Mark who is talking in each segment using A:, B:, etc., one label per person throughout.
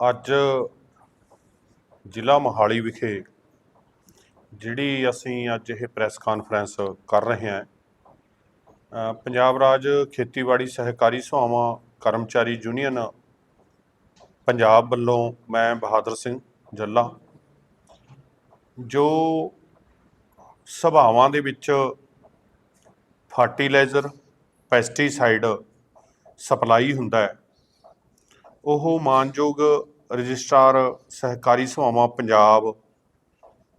A: ਅੱਜ ਜ਼ਿਲ੍ਹਾ ਮੋਹਾਲੀ ਵਿਖੇ ਜਿਹੜੀ ਅਸੀਂ ਅੱਜ ਇਹ ਪ੍ਰੈਸ ਕਾਨਫਰੰਸ ਕਰ ਰਹੇ ਹਾਂ ਪੰਜਾਬ ਰਾਜ ਖੇਤੀਬਾੜੀ ਸਹਿਕਾਰੀ ਸਭਾਵਾਂ ਕਰਮਚਾਰੀ ਯੂਨੀਅਨ ਪੰਜਾਬ ਵੱਲੋਂ ਮੈਂ ਬਹਾਦਰ ਸਿੰਘ ਜੱਲਾ, ਜੋ ਸਭਾਵਾਂ ਦੇ ਵਿੱਚ ਫਰਟੀਲਾਈਜ਼ਰ, ਪੈਸਟੀਸਾਈਡ ਸਪਲਾਈ ਹੁੰਦਾ ਹੈ, ਉਹ ਮਾਨਯੋਗ ਰਜਿਸਟਰਾਰ ਸਹਿਕਾਰੀ ਸਭਾਵਾਂ ਪੰਜਾਬ,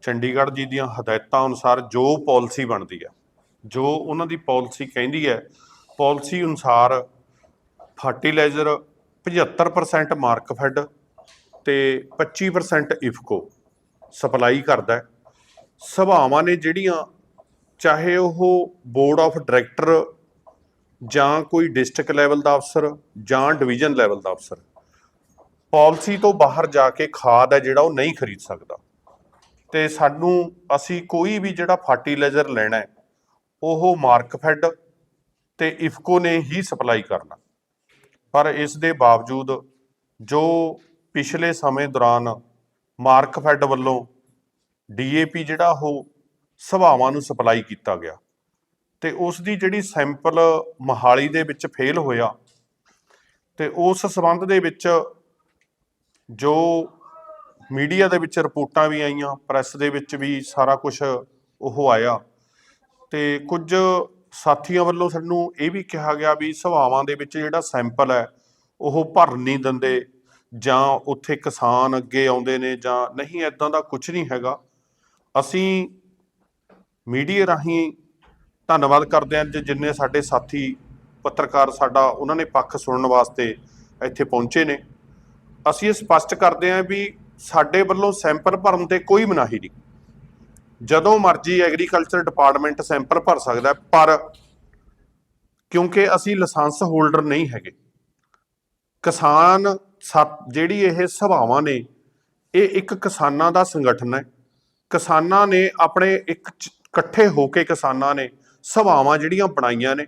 A: ਚੰਡੀਗੜ੍ਹ ਜੀ ਦੀਆਂ ਹਦਾਇਤਾਂ ਅਨੁਸਾਰ ਜੋ ਪਾਲਿਸੀ ਬਣਦੀ ਹੈ, ਜੋ ਉਹਨਾਂ ਦੀ ਪਾਲਿਸੀ ਕਹਿੰਦੀ ਹੈ, ਪਾਲਿਸੀ ਅਨੁਸਾਰ ਫਰਟੀਲਾਈਜ਼ਰ 75% ਮਾਰਕਫੈਡ ਤੇ 25% ਇਫਕੋ ਸਪਲਾਈ ਕਰਦਾ ਹੈ। ਸਭਾਵਾਂ ਨੇ ਜਿਹੜੀਆਂ, ਚਾਹੇ ਉਹ ਬੋਰਡ ਆਫ ਡਾਇਰੈਕਟਰ ਜਾਂ ਕੋਈ ਡਿਸਟ੍ਰਿਕਟ ਲੈਵਲ ਦਾ ਅਫਸਰ ਜਾਂ ਡਿਵੀਜ਼ਨ ਲੈਵਲ ਦਾ ਅਫਸਰ ਪਾਲਿਸੀ ਤੋਂ ਬਾਹਰ ਜਾ ਕੇ ਖਾਦ ਹੈ ਜਿਹੜਾ ਉਹ ਨਹੀਂ ਖਰੀਦ ਸਕਦਾ। ਤੇ ਸਾਨੂੰ, ਅਸੀਂ ਕੋਈ ਵੀ ਜਿਹੜਾ ਫਰਟੀਲਾਈਜ਼ਰ ਲੈਣਾ ਹੈ, ਉਹ ਮਾਰਕਫੈਡ ਤੇ ਇਫਕੋ ਨੇ ਹੀ ਸਪਲਾਈ ਕਰਨਾ। ਪਰ ਇਸ ਦੇ ਬਾਵਜੂਦ ਜੋ ਪਿਛਲੇ ਸਮੇਂ ਦੌਰਾਨ ਮਾਰਕਫੈਡ ਵੱਲੋਂ ਡੀਏਪੀ ਜਿਹੜਾ ਉਹ ਸਭਾਵਾਂ ਨੂੰ ਸਪਲਾਈ ਕੀਤਾ ਗਿਆ ਤੇ ਉਸ ਦੀ ਜਿਹੜੀ ਸੈਂਪਲ ਮਹਾਲੀ ਦੇ ਵਿੱਚ ਫੇਲ ਹੋਇਆ ਤੇ ਉਸ ਸਬੰਧ ਦੇ ਵਿੱਚ ਜੋ ਮੀਡੀਆ ਦੇ ਵਿੱਚ ਰਿਪੋਰਟਾਂ ਵੀ ਆਈਆਂ, ਪ੍ਰੈਸ ਦੇ ਵਿੱਚ ਵੀ ਸਾਰਾ ਕੁਝ ਉਹ ਆਇਆ। ਤੇ ਕੁਝ ਸਾਥੀਆਂ ਵੱਲੋਂ ਸਾਨੂੰ ਇਹ ਵੀ ਕਿਹਾ ਗਿਆ ਵੀ ਸਭਾਵਾਂ ਦੇ ਵਿੱਚ ਜਿਹੜਾ ਸੈਂਪਲ ਹੈ, ਉਹ ਭਰ ਨਹੀਂ ਦਿੰਦੇ ਜਾਂ ਉੱਥੇ ਕਿਸਾਨ ਅੱਗੇ ਆਉਂਦੇ ਨੇ ਜਾਂ ਨਹੀਂ ਐਦਾਂ ਦਾ ਕੁਝ ਨਹੀਂ ਹੈਗਾ। ਅਸੀਂ ਮੀਡੀਆ ਰਾਹੀਂ ਧੰਨਵਾਦ ਕਰਦੇ ਹਾਂ ਜੀ ਜਿੰਨੇ ਸਾਡੇ ਸਾਥੀ ਪੱਤਰਕਾਰ ਸਾਡਾ ਉਹਨਾਂ ਨੇ ਪੱਖ ਸੁਣਨ ਵਾਸਤੇ ਇੱਥੇ ਪਹੁੰਚੇ ਨੇ। ਅਸੀਂ ਇਹ ਸਪਸ਼ਟ ਕਰਦੇ ਹਾਂ ਵੀ ਸਾਡੇ ਵੱਲੋਂ ਸੈਂਪਲ ਭਰਨ ਤੇ ਕੋਈ ਮਨਾਹੀ ਨਹੀਂ। ਜਦੋਂ ਮਰਜ਼ੀ ਐਗਰੀਕਲਚਰ ਡਿਪਾਰਟਮੈਂਟ ਸੈਂਪਲ ਭਰ ਸਕਦਾ ਪਰ ਕਿਉਂਕਿ ਅਸੀਂ ਲਾਇਸੈਂਸ ਹੋਲਡਰ ਨਹੀਂ ਹੈਗੇ। ਕਿਸਾਨ ਸਾ- ਜਿਹੜੀ ਇਹ ਸਭਾਵਾਂ ਨੇ, ਇਹ ਇੱਕ ਕਿਸਾਨਾਂ ਦਾ ਸੰਗਠਨ ਹੈ। ਕਿਸਾਨਾਂ ਨੇ ਆਪਣੇ ਇੱਕ ਇਕੱਠੇ ਹੋ ਕੇ ਕਿਸਾਨਾਂ ਨੇ ਸਭਾਵਾਂ ਜਿਹੜੀਆਂ ਬਣਾਈਆਂ ਨੇ,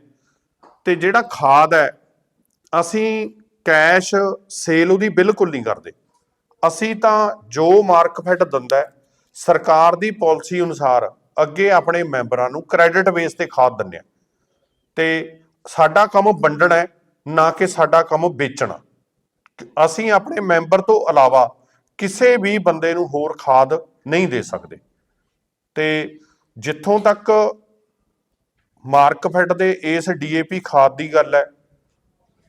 A: ਤੇ ਜਿਹੜਾ ਖਾਦ ਹੈ, ਅਸੀਂ ਕੈਸ਼ ਸੇਲ ਉਹਦੀ ਬਿਲਕੁਲ ਨਹੀਂ ਕਰਦੇ। ਅਸੀਂ ਤਾਂ ਜੋ ਮਾਰਕਫੈਟ ਦਿੰਦਾ ਸਰਕਾਰ ਦੀ ਪਾਲਿਸੀ ਅਨੁਸਾਰ ਅੱਗੇ ਆਪਣੇ ਮੈਂਬਰਾਂ ਨੂੰ ਕ੍ਰੈਡਿਟ ਬੇਸ ਤੇ ਖਾਦ ਦਿੰਦੇ ਆ ਤੇ ਸਾਡਾ ਕੰਮ ਵੰਡਣਾ ਹੈ, ਨਾ ਕਿ ਸਾਡਾ ਕੰਮ ਵੇਚਣਾ। ਅਸੀਂ ਆਪਣੇ ਮੈਂਬਰ ਤੋਂ ਇਲਾਵਾ ਕਿਸੇ ਵੀ ਬੰਦੇ ਨੂੰ ਹੋਰ ਖਾਦ ਨਹੀਂ ਦੇ ਸਕਦੇ। ਤੇ ਜਿੱਥੋਂ ਤੱਕ ਮਾਰਕਫੈਟ ਦੇ ਇਸ ਡੀਏਪੀ ਖਾਦ ਦੀ ਗੱਲ ਹੈ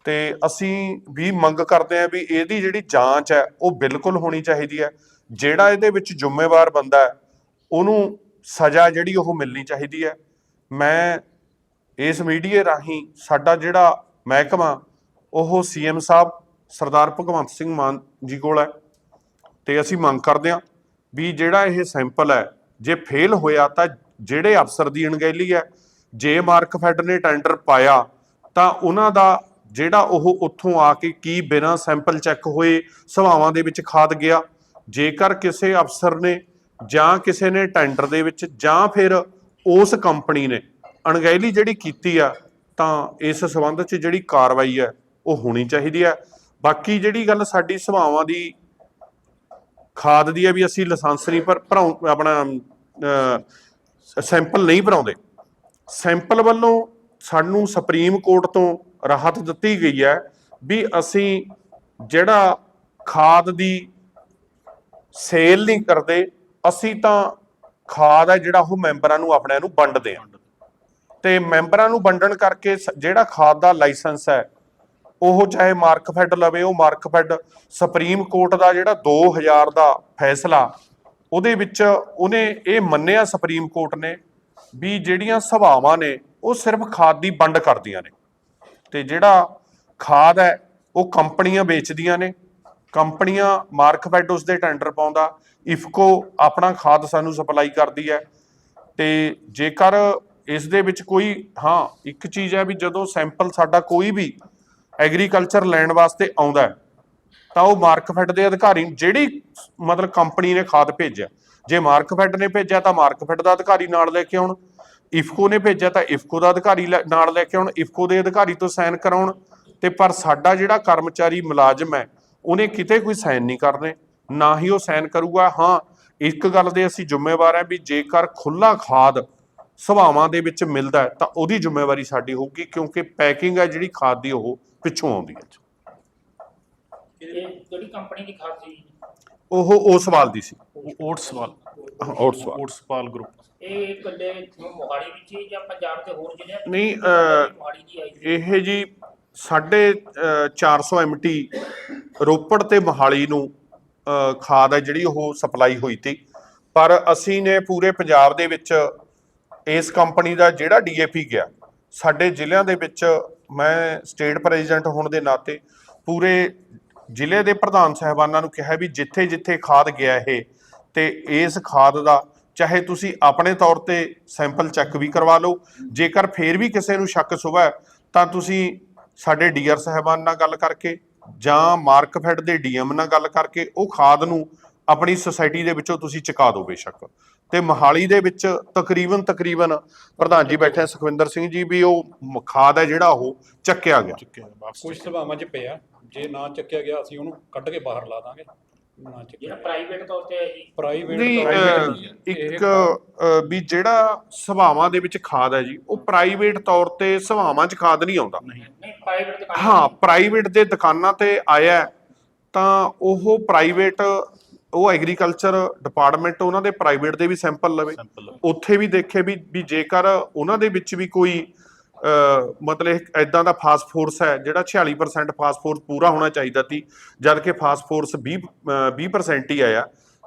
A: ਤੇ ਅਸੀਂ ਵੀ ਮੰਗ ਕਰਦੇ ਹਾਂ ਵੀ ਇਹਦੀ ਜਿਹੜੀ ਜਾਂਚ ਹੈ, ਉਹ ਬਿਲਕੁਲ ਹੋਣੀ ਚਾਹੀਦੀ ਹੈ। ਜਿਹੜਾ ਇਹਦੇ ਵਿੱਚ ਜ਼ਿੰਮੇਵਾਰ ਬੰਦਾ ਹੈ, ਉਹਨੂੰ ਸਜ਼ਾ ਜਿਹੜੀ ਉਹ ਮਿਲਣੀ ਚਾਹੀਦੀ ਹੈ। ਮੈਂ ਇਸ ਮੀਡੀਏ ਰਾਹੀਂ ਸਾਡਾ ਜਿਹੜਾ ਮਹਿਕਮਾ, ਉਹ ਸੀਐਮ ਸਾਹਿਬ ਸਰਦਾਰ ਭਗਵੰਤ ਸਿੰਘ ਮਾਨ ਜੀ ਕੋਲ ਹੈ। ਤੇ ਅਸੀਂ ਮੰਗ ਕਰਦੇ ਹਾਂ ਵੀ ਜਿਹੜਾ ਇਹ ਸੈਂਪਲ ਹੈ, ਜੇ ਫੇਲ ਹੋਇਆ ਤਾਂ ਜਿਹੜੇ ਅਫਸਰ ਦੀ ਅਣਗਹਿਲੀ ਹੈ, ਜੇ ਮਾਰਕਫੈਡ ਨੇ ਟੈਂਡਰ ਪਾਇਆ, ਤਾਂ ਉਹਨਾਂ ਦਾ ਜਿਹੜਾ ਉਹ ਉੱਥੋਂ ਆ ਕੇ ਕੀ ਬਿਨਾਂ ਸੈਂਪਲ ਚੈੱਕ ਹੋਏ ਸਭਾਵਾਂ ਦੇ ਵਿੱਚ ਖਾਦ ਗਿਆ, ਜੇਕਰ ਕਿਸੇ ਅਫਸਰ ਨੇ ਜਾਂ ਕਿਸੇ ਨੇ ਟੈਂਡਰ ਦੇ ਵਿੱਚ ਜਾਂ ਫਿਰ ਉਸ ਕੰਪਨੀ ਨੇ ਅਣਗਹਿਲੀ ਜਿਹੜੀ ਕੀਤੀ ਆ, ਤਾਂ ਇਸ ਸੰਬੰਧ 'ਚ ਜਿਹੜੀ ਕਾਰਵਾਈ ਹੈ, ਉਹ ਹੋਣੀ ਚਾਹੀਦੀ ਹੈ। ਬਾਕੀ ਜਿਹੜੀ ਗੱਲ ਸਾਡੀ ਸਭਾਵਾਂ ਦੀ ਖਾਦ ਦੀ ਹੈ ਵੀ ਅਸੀਂ ਲਾਇਸੈਂਸ ਨਹੀਂ ਪਰ ਭਰਾਉ, ਆਪਣਾ ਸੈਂਪਲ ਨਹੀਂ ਭਰਾਉਂਦੇ। ਸੈਂਪਲ ਵੱਲੋਂ ਸਾਨੂੰ ਸੁਪਰੀਮ ਕੋਰਟ ਤੋਂ ਰਾਹਤ ਦਿੱਤੀ ਗਈ ਹੈ ਵੀ ਅਸੀਂ ਜਿਹੜਾ ਖਾਦ ਦੀ ਸੇਲ ਨਹੀਂ ਕਰਦੇ, ਅਸੀਂ ਤਾਂ ਖਾਦ ਹੈ ਜਿਹੜਾ ਉਹ ਮੈਂਬਰਾਂ ਨੂੰ ਆਪਣਿਆਂ ਨੂੰ ਵੰਡਦੇ ਹਾਂ। ਤੇ ਮੈਂਬਰਾਂ ਨੂੰ ਵੰਡਣ ਕਰਕੇ ਸ- ਜਿਹੜਾ ਖਾਦ ਦਾ ਲਾਇਸੈਂਸ ਹੈ, ਉਹ ਚਾਹੇ ਮਾਰਕਫੈਡ ਲਵੇ, ਉਹ ਮਾਰਕਫੈਡ ਸੁਪਰੀਮ ਕੋਰਟ ਦਾ ਜਿਹੜਾ 2000 ਦਾ ਫੈਸਲਾ, ਉਹਦੇ ਵਿੱਚ ਉਹਨੇ ਇਹ ਮੰਨਿਆ ਸੁਪਰੀਮ ਕੋਰਟ ਨੇ ਵੀ ਜਿਹੜੀਆਂ ਸਭਾਵਾਂ ਨੇ ਉਹ ਸਿਰਫ ਖਾਦ ਦੀ ਵੰਡ ਕਰਦੀਆਂ ਨੇ। ਤੇ ਜਿਹੜਾ ਖਾਦ ਹੈ, ਉਹ ਕੰਪਨੀਆਂ ਵੇਚਦੀਆਂ ਨੇ। ਕੰਪਨੀਆਂ ਮਾਰਕਫੈਡ ਉਸ ਦੇ ਟੈਂਡਰ ਪਾਉਂਦਾ। ਇਫਕੋ ਆਪਣਾ ਖਾਦ ਸਾਨੂੰ ਸਪਲਾਈ ਕਰਦੀ ਹੈ। ਤੇ ਜੇਕਰ ਇਸ ਦੇ ਵਿੱਚ ਕੋਈ, ਹਾਂ, ਇੱਕ ਚੀਜ਼ ਹੈ ਵੀ ਜਦੋਂ ਸੈਂਪਲ ਸਾਡਾ ਕੋਈ ਵੀ ਐਗਰੀਕਲਚਰ ਲੈਣ ਵਾਸਤੇ ਆਉਂਦਾ ਤਾਂ ਉਹ ਮਾਰਕਫੈਡ ਦੇ ਅਧਿਕਾਰੀ, ਜਿਹੜੀ ਮਤਲਬ ਕੰਪਨੀ ਨੇ ਖਾਦ ਭੇਜਿਆ। ਜੇ ਮਾਰਕਫੈਡ ਨੇ ਭੇਜਿਆ ਤਾਂ ਮਾਰਕਫੈਡ ਦਾ ਅਧਿਕਾਰੀ ਨਾਲ ਲੈ ਕੇ ਆਉਣ। ਇਫਕੋ ਨੇ ਭੇਜਿਆ ਤਾਂ ਇਫਕੋ ਦਾ ਅਧਿਕਾਰੀ ਨਾਲ ਲੈ ਕੇ ਆਉਣ ਇਫਕੋ ਦੇ ਅਧਿਕਾਰੀ ਤੋਂ ਸਾਈਨ ਕਰਾਉਣ। ਤੇ ਪਰ ਸਾਡਾ ਜਿਹੜਾ ਕਰਮਚਾਰੀ ਮੁਲਾਜ਼ਮ ਹੈ ਉਹਨੇ ਕਿਤੇ ਕੋਈ ਸਾਈਨ ਨਹੀਂ ਕਰਨੇ। ਨਾ ਹੀ ਉਹ ਸਾਈਨ ਕਰੂਗਾ। ਹਾਂ ਇੱਕ ਗੱਲ ਦੇ ਅਸੀਂ ਜ਼ਿੰਮੇਵਾਰ ਹਾਂ ਵੀ ਜੇਕਰ ਖੁੱਲਾ ਖਾਦ ਸਭਾਵਾਂ ਦੇ ਵਿੱਚ ਮਿਲਦਾ ਤਾਂ ਉਹਦੀ ਜ਼ਿੰਮੇਵਾਰੀ ਸਾਡੀ ਹੋਊਗੀ ਕਿਉਂਕਿ ਪੈਕਿੰਗ ਹੈ ਜਿਹੜੀ ਖਾਦ ਦੀ ਉਹ ਪਿੱਛੋਂ ਆਉਂਦੀ ਹੈ।
B: ਇਹ ਕਿਹੜੀ ਕੰਪਨੀ ਦੀ ਖਾਦ ਸੀ?
A: ਉਹ ਉਸ ਸਵਾਲ ਦੀ ਸੀ।
C: ਓਟਸਵਾਲ।
A: ਓਟਸਵਾਲ।
C: ਓਟਸਵਾਲ ਗਰੁੱਪ।
B: ਇਹ ਇਕੱਲੇ ਮੋਹਾਲੀ ਵਿੱਚ ਹੀ ਜਾਂ ਪੰਜਾਬ ਦੇ ਹੋਰ ਜ਼ਿਲ੍ਹਿਆਂ ਵਿੱਚ
A: ਨਹੀਂ,
B: ਮੋਹਾਲੀ ਦੀ ਆਈ ਸੀ
A: ਇਹ ਜੀ ਸਾਢੇ ਅ, 400 ਐਮਟੀ ਰੋਪੜ ਤੇ ਮੋਹਾਲੀ ਨੂੰ ਅ, ਖਾਦ ਹੈ ਜਿਹੜੀ ਉਹ ਸਪਲਾਈ ਹੋਈ ਤੀ। ਪਰ ਅਸੀਂ ਨੇ ਪੂਰੇ ਪੰਜਾਬ ਦੇ ਵਿੱਚ ਇਸ ਕੰਪਨੀ ਦਾ ਜਿਹੜਾ ਡੀਏਪੀ ਗਿਆ ਸਾਡੇ ਜ਼ਿਲ੍ਹਿਆਂ ਦੇ ਵਿੱਚ ਮੈਂ ਸਟੇਟ ਪ੍ਰੈਜ਼ੀਡੈਂਟ ਹੋਣ ਦੇ ਨਾਤੇ ਪੂਰੇ ਜ਼ਿਲ੍ਹੇ ਦੇ ਪ੍ਰਧਾਨ ਸਾਹਿਬਾਨਾਂ ਨੂੰ ਕਿਹਾ ਵੀ ਜਿੱਥੇ ਜਿੱਥੇ ਖਾਦ ਗਿਆ ਇਹ ਤੇ ਇਸ ਖਾਦ ਦਾ ਚਾਹੇ ਤੁਸੀਂ ਆਪਣੇ ਤੌਰ ਤੇ ਸੈਂਪਲ ਚੈੱਕ ਵੀ ਕਰਵਾ ਲਓ, ਜੇਕਰ ਫੇਰ ਵੀ ਕਿਸੇ ਨੂੰ ਸ਼ੱਕ ਸੁਭਾ ਤਾਂ ਤੁਸੀਂ ਸਾਡੇ ਡੀਆਰ ਸਾਹਿਬਾਨ ਨਾਲ ਗੱਲ ਕਰਕੇ ਜਾਂ ਮਾਰਕਫੈਡ ਦੇ ਡੀਐਮ ਨਾਲ ਗੱਲ ਕਰਕੇ ਉਹ ਖਾਦ ਨੂੰ ਆਪਣੀ ਸੁਸਾਇਟੀ ਦੇ ਵਿੱਚੋਂ ਤੁਸੀਂ ਚੁਕਾ ਦਿਓ ਬੇਸ਼ੱਕ। ਤੇ ਮੋਹਾਲੀ ਦੇ ਵਿੱਚ ਤਕਰੀਬਨ ਤਕਰੀਬਨ ਪ੍ਰਧਾਨ ਜੀ ਬੈਠੇ ਸੁਖਵਿੰਦਰ ਸਿੰਘ ਜੀ ਵੀ ਉਹ ਖਾਦ ਹੈ ਜਿਹੜਾ ਉਹ ਚੱਕਿਆ ਗਿਆ।
C: ਚੁੱਕਿਆ ਵਾਪਸ
D: ਕੁਝ ਸਭਾਵਾਂ 'ਚ ਪਿਆ, ਜੇ ਨਾ ਚੱਕਿਆ ਗਿਆ ਅਸੀਂ ਉਹਨੂੰ ਕੱਢ ਕੇ ਬਾਹਰ ਲਾ ਦਾਂਗੇ।
B: ਜਿਹੜਾ ਪ੍ਰਾਈਵੇਟ ਤੌਰ ਤੇ ਹੈ ਜੀ
D: ਪ੍ਰਾਈਵੇਟ
A: ਨਹੀਂ ਅਹ, ਇੱਕ ਅਹ, ਵੀ ਜਿਹੜਾ ਸਭਾਵਾਂ ਦੇ ਵਿੱਚ ਖਾਦ ਹੈ ਜੀ ਉਹ ਪ੍ਰਾਈਵੇਟ ਤੌਰ ਤੇ ਸਭਾਵਾਂ 'ਚ ਖਾਦ ਨਹੀਂ ਆਉਂਦਾ।
B: ਨਹੀਂ। ਪ੍ਰਾਈਵੇਟ ਦੁਕਾਨ
A: ਹਾਂ ਪ੍ਰਾਈਵੇਟ ਦੇ ਦੁਕਾਨਾਂ ਤੇ ਆਇਆ ਹੈ, ਤਾਂ ਉਹ ਪ੍ਰਾਈਵੇਟ ਉਹ ਐਗਰੀਕਲਚਰ ਡਿਪਾਰਟਮੈਂਟ ਉਹਨਾਂ ਦੇ ਪ੍ਰਾਈਵੇਟ ਦੇ ਵੀ ਸੈਂਪਲ ਲਵੇ। ਉੱਥੇ ਵੀ ਦੇਖੇ ਵੀ ਵੀ ਜੇਕਰ ਉਹਨਾਂ ਦੇ ਵਿੱਚ ਵੀ ਕੋਈ ਮਤਲਬ ਐਦਾਂ ਦਾ ਫਾਸਫੋਰਸ ਹੈ ਜਿਹੜਾ 46% ਫਾਸਫੋਰਸ ਪੂਰਾ ਹੋਣਾ ਚਾਹੀਦਾ ਸੀ ਜਦ ਕਿ ਫਾਸਫੋਰਸ 20 ਅਹ, 20% ਹੀ ਆਇਆ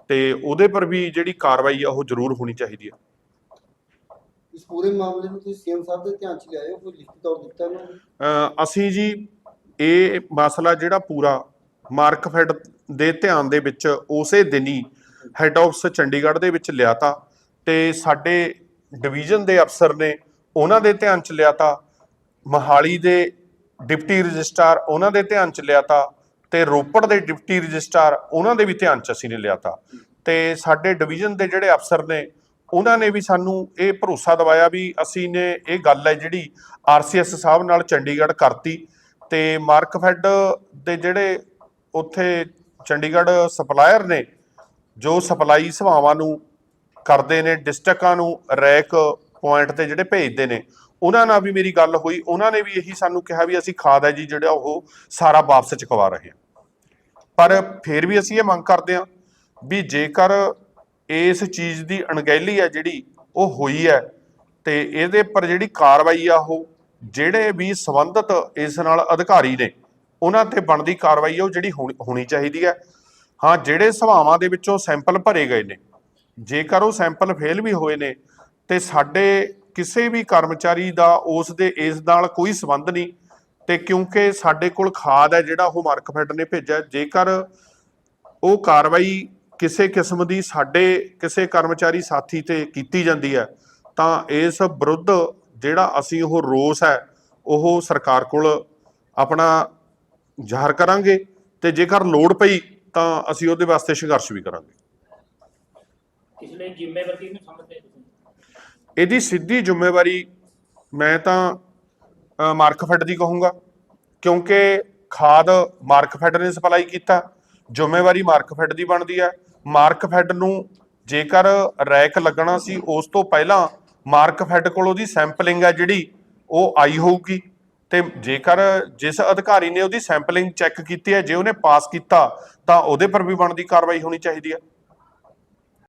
A: ਤੇ ਉਹਦੇ ਪਰ ਵੀ ਜਿਹੜੀ ਕਾਰਵਾਈ ਆ ਉਹ ਜ਼ਰੂਰ ਹੋਣੀ ਚਾਹੀਦੀ ਹੈ
E: ਇਸ ਪੂਰੇ ਮਾਮਲੇ ਨੂੰ ਤੁਸੀਂ ਸੀਐਮ ਸਾਹਿਬ ਦੇ ਧਿਆਨ 'ਚ ਲਿਆਏ ਹੋ ਕੋਈ ਲਿਖਤੀ ਤੌਰ ਦਿੱਤਾ ਇਹਨਾਂ
A: ਅਸੀਂ ਜੀ ਇਹ ਮਸਲਾ ਜਿਹੜਾ ਪੂਰਾ ਮਾਰਕਫੈਡ ਦੇ ਧਿਆਨ ਦੇ ਵਿੱਚ ਉਸੇ ਦਿਨ ਹੀ ਹੈੱਡ ਆਫਿਸ ਚੰਡੀਗੜ੍ਹ ਦੇ ਵਿੱਚ ਲਿਆਤਾ ਤੇ ਸਾਡੇ ਡਿਵੀਜ਼ਨ ਦੇ ਅਫਸਰ ਨੇ ਉਹਨਾਂ ਦੇ ਧਿਆਨ ਚ ਲਿਆ ਲਿਆਤਾ ਮਹਾਲੀ ਦੇ ਡਿਪਟੀ ਰਜਿਸਟਰ ਉਹਨਾਂ ਦੇ ਧਿਆਨ ਚ ਲਿਆ ਲਿਆਤਾ ਤੇ ਰੋਪੜ ਦੇ ਡਿਪਟੀ ਰਜਿਸਟਰਾਰ ਉਹਨਾਂ ਦੇ ਵੀ ਧਿਆਨ ਚ ਅਸੀਂ ਨੇ ਲਿਆ ਲਿਆਤਾ ਤੇ ਸਾਡੇ ਡਿਵੀਜ਼ਨ ਦੇ ਜਿਹੜੇ ਅਫਸਰ ਨੇ, ਉਹਨਾਂ ਨੇ ਵੀ ਸਾਨੂੰ ਇਹ ਭਰੋਸਾ ਦਿਵਾਇਆ ਵੀ ਅਸੀਂ ਨੇ ਇਹ ਗੱਲ ਹੈ ਜਿਹੜੀ ਆਰਸੀਐਸ ਸਾਹਿਬ ਨਾਲ ਚੰਡੀਗੜ੍ਹ ਕਰਤੀ ਤੇ ਮਾਰਕਫੈਡ ਦੇ ਜਿਹੜੇ ਉੱਥੇ ਚੰਡੀਗੜ੍ਹ ਸਪਲਾਇਰ ਨੇ, ਜੋ ਸਪਲਾਈ ਸੇਵਾਵਾਂ ਨੂੰ ਕਰਦੇ ਨੇ ਡਿਸਟ੍ਰਿਕਾਂ ਨੂੰ ਰੈਕ ਪੁਆਇੰਟ ਤੇ ਜਿਹੜੇ ਭੇਜਦੇ ਨੇ, ਉਹਨਾਂ ਨਾਲ ਵੀ ਮੇਰੀ ਗੱਲ ਹੋਈ, ਉਹਨਾਂ ਨੇ ਵੀ ਇਹੀ ਸਾਨੂੰ ਕਿਹਾ ਵੀ ਅਸੀਂ ਖਾਦ ਹੈ ਜੀ, ਜਿਹੜਾ ਉਹ ਸਾਰਾ ਵਾਪਸ ਚੁਕਵਾ ਰਹੇ ਹਾਂ। ਪਰ ਫਿਰ ਵੀ ਅਸੀਂ ਇਹ ਮੰਗ ਕਰਦੇ ਹਾਂ ਵੀ ਜੇਕਰ ਇਸ ਚੀਜ਼ ਦੀ ਅਣਗਹਿਲੀ ਹੈ ਜਿਹੜੀ ਉਹ ਹੋਈ ਹੈ, ਤੇ ਇਹਦੇ ਪਰ ਜਿਹੜੀ ਕਾਰਵਾਈ ਆ ਉਹ, ਜਿਹੜੇ ਵੀ ਸੰਬੰਧਤ ਇਸ ਨਾਲ ਅਧਿਕਾਰੀ ਨੇ, ਉਹਨਾਂ ਤੇ ਬਣਦੀ ਕਾਰਵਾਈ ਉਹ ਜਿਹੜੀ ਹੋਣੀ- ਹੋਣੀ ਚਾਹੀਦੀ ਹੈ। ਹਾਂ, ਜਿਹੜੇ ਸਭਾਵਾਂ ਦੇ ਵਿੱਚੋਂ ਸੈਂਪਲ ਭਰੇ ਗਏ ਨੇ, ਜੇਕਰ ਉਹ ਸੈਂਪਲ ਫੇਲ ਵੀ ਹੋਏ ਨੇ ਤੇ ਸਾਡੇ ਕਿਸੇ ਵੀ ਕਰਮਚਾਰੀ ਦਾ ਉਸ ਦੇ ਇਸ ਨਾਲ ਕੋਈ ਸੰਬੰਧ ਨਹੀਂ ਤੇ ਕਿਉਂਕਿ ਸਾਡੇ ਕੋਲ ਖਾਦ ਹੈ ਜਿਹੜਾ ਉਹ ਮਾਰਕਫੈਡ ਨੇ ਭੇਜਿਆ ਜੇਕਰ ਉਹ ਕਾਰਵਾਈ ਕਿਸੇ ਕਿਸਮ ਦੀ ਸਾਡੇ ਕਿਸੇ ਕਰਮਚਾਰੀ ਸਾਥੀ ਤੇ ਕੀਤੀ ਜਾਂਦੀ ਹੈ, ਤਾਂ ਇਸ ਵਿਰੁੱਧ ਜਿਹੜਾ ਅਸੀਂ ਉਹ ਰੋਸ ਹੈ, ਉਹ ਸਰਕਾਰ ਕੋਲ ਆਪਣਾ ਜ਼ਾਹਰ ਕਰਾਂਗੇ ਤੇ ਜੇਕਰ ਲੋੜ ਪਈ ਤਾਂ ਅਸੀਂ ਉਹਦੇ ਵਾਸਤੇ ਸੰਘਰਸ਼ ਵੀ ਕਰਾਂਗੇ।
B: ਇਸ ਲਈ ਜ਼ਿੰਮੇਵਾਰੀ ਕਿਹਨੂੰ ਸਮਝਦੇ
A: ਇਹਦੀ ਸਿੱਧੀ ਜ਼ਿੰਮੇਵਾਰੀ ਮੈਂ ਤਾਂ ਅ, ਦੀ ਕਹੂੰਗਾ ਕਿਉਂਕਿ ਖਾਦ ਮਾਰਕਫੈਡ ਨੇ ਸਪਲਾਈ ਕੀਤਾ ਜ਼ਿੰਮੇਵਾਰੀ ਮਾਰਕਫੈਡ ਦੀ ਬਣਦੀ ਹੈ। ਮਾਰਕਫੈਡ ਨੂੰ ਜੇਕਰ ਰੈਕ ਲੱਗਣਾ ਸੀ ਉਸ ਤੋਂ ਪਹਿਲਾਂ ਮਾਰਕਫੈਡ ਕੋਲ ਉਹਦੀ ਸੈਂਪਲਿੰਗ ਹੈ ਜਿਹੜੀ ਉਹ ਆਈ ਹੋਊਗੀ। ਤੇ ਜੇਕਰ ਜਿਸ ਅਧਿਕਾਰੀ ਨੇ ਉਹਦੀ ਸੈਂਪਲਿੰਗ ਚੈੱਕ ਕੀਤੀ ਹੈ ਜੇ ਉਹਨੇ ਪਾਸ ਕੀਤਾ ਤਾਂ ਉਹਦੇ ਪਰ ਵੀ ਬਣਦੀ ਕਾਰਵਾਈ ਹੋਣੀ ਚਾਹੀਦੀ ਹੈ।